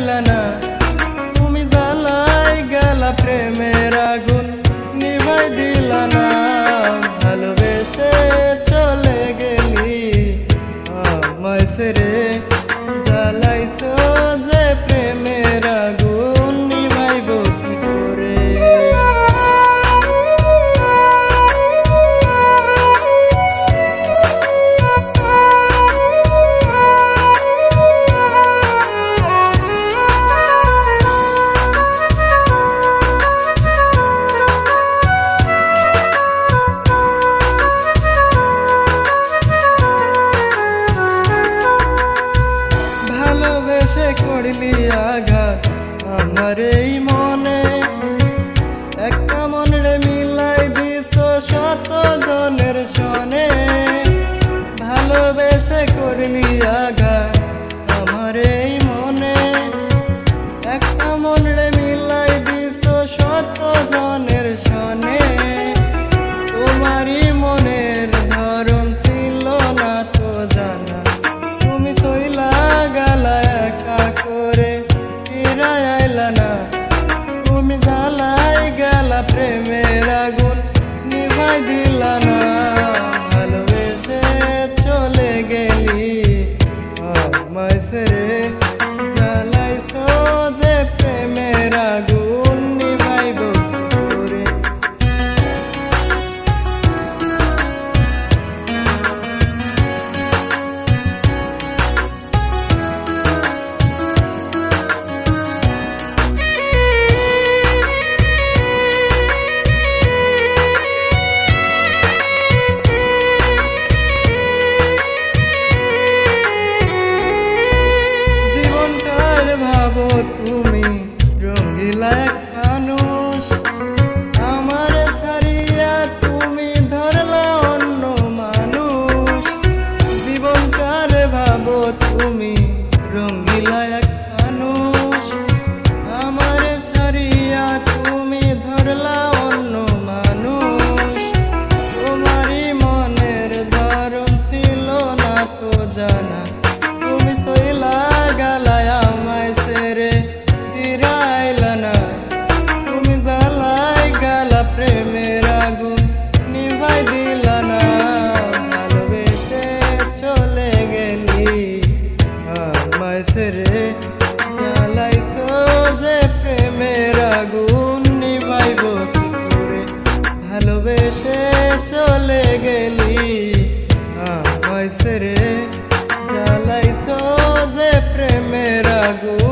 রইলা না তুমি জ্বালাই গেলা প্রেমের আগুন নিভাই দিলা করলি আঘাত? আমার এই মনে দিলা না ভালোবেসে চলে গেলি। আমায় ছেড়ে জ্বালাইছ যে প্রেমের আগুন। ভাবো তুমি রঙিলা মানুষ প্রেমের আগুন নিভাই দিল না। ভালোবেসে চলে গেলি। আমায় সেরে জ্বালাইছ যে প্রেমের আগুন নিভাইব কি করে? ভালোবেসে চলে গেলি। আমায় সেরে জ্বালাইছ যে প্রেমের আগুন